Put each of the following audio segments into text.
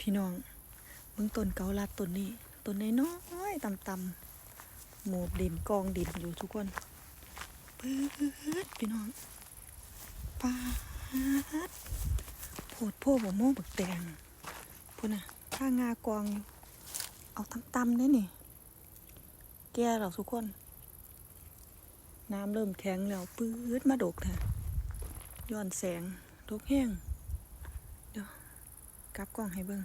พี่น้องเบิ่งต้นเกาลัดต้นนี้ต้นน้อยๆต่ำๆหมบดินกองดินอยู่ทุกคนปื๊ดพี่น้องปาดโพดโพบ่โม่บักแตงพุ่นน่ะข้างงากองอยู่เอาต่ำๆได้นี่ แก่แล้วทุกคน น้ำเริ่มแข็งแล้วปื๊ดมาดกเถอะย้อนแสงดกแห้ง ลับกล้องให้เบิ่ง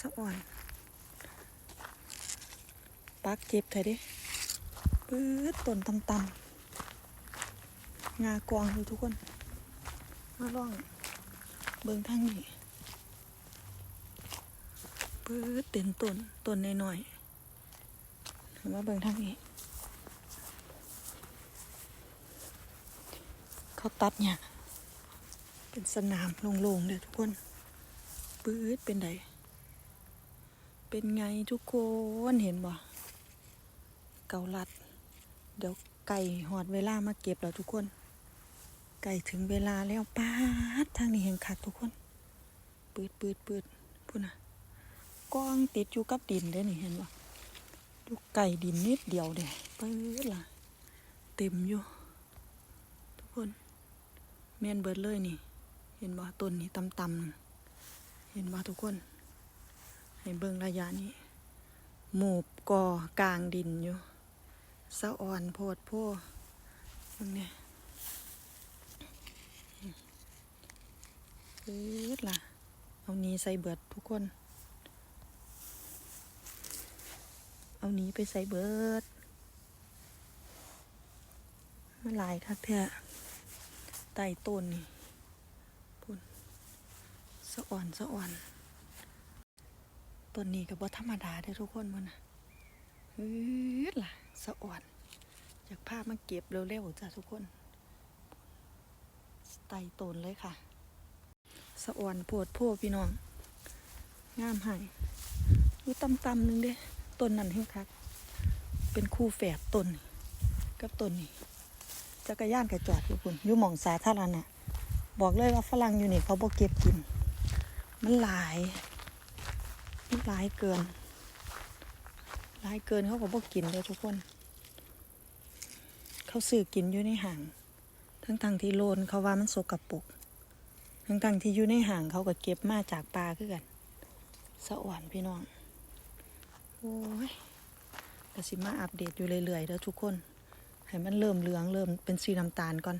สะอ่อน ปักเจ็บเถอะเดิปื๊ดต้นตำๆงากวางอยู่ทุกคน มาล่อง เบิ่งทางนี้ปื๊ดเต็มต้นต้นน้อยๆมาเบิ่งทางนี้ เขาตัดเนี่ยเป็นสนามโล่งๆเลยทุกคน ปื๊ดเป็นไดเป็นไงทุกคนเห็นบ่เกาลัด เดี๋ยวไก่หอดเวลามาเก็บแล้วทุกคน ไก่ถึงเวลาแล้วป้าดทางนี้เห็นคักทุกคน ปืดปืดปืดพูดนะกองติดอยู่กับดินเด้นี่เห็นบ่อยู่ไก่ดินนิดเดียวเด้ปืดล่ะ เต็มอยู่ ทุกคนแม่นเบิดเลยนี่ เห็นบ่ต้นนี้ต่ำๆ เห็นบ่ทุกคน ให้เบิ่งระยะนี้ หมูบก่อกลางดินอยู่สะอ่อนโพดโพมึงนี่ยปื๊ดล่ะ เอานี้ใส่เบิดทุกคน เอานี้ไปใส่เบิดมาหลายคักแท้ใต้ต้นนี่ สะอ่อนสะอ่อนต้นนี้ก็บ่ธรรมดาเด้อทุกคนมันน่ะฮือล่ะสะอ่อนอยากพามาเก็บเร็วๆจ้ะทุกคนไต่ต้นเลยค่ะ สะอ่อนโพดโพพี่น้อง งามห้อยู่ต่ำๆหนึงเด้ต้นนั่นเฮงคักเป็นคู่แฝดต้นกับต้นนี้จักรยานก็จอดอยู่พุ่นอยู่หม่องสาธารณะบอกเลยว่าฝรั่งอยู่นี่เขาบ่เก็บกิน มันหลาย มันหลายเกิน หลายเกินเขาก็บอกกินเลยทุกคน เขาซื้อกินอยู่ในห่าง ทั้งทางๆที่โลนเขาว่ามันสกปรกทั้งทางๆที่อยู่ในห่างเขาก็เก็บมาจากปลาคือกัน สะอ่อนพี่น้อง โอ้ยกสิมาอัปเดตอยู่เรื่อยๆแล้วทุกคน ให้มันเริ่มเหลืองเริ่มเป็นสีน้ำตาลก่อน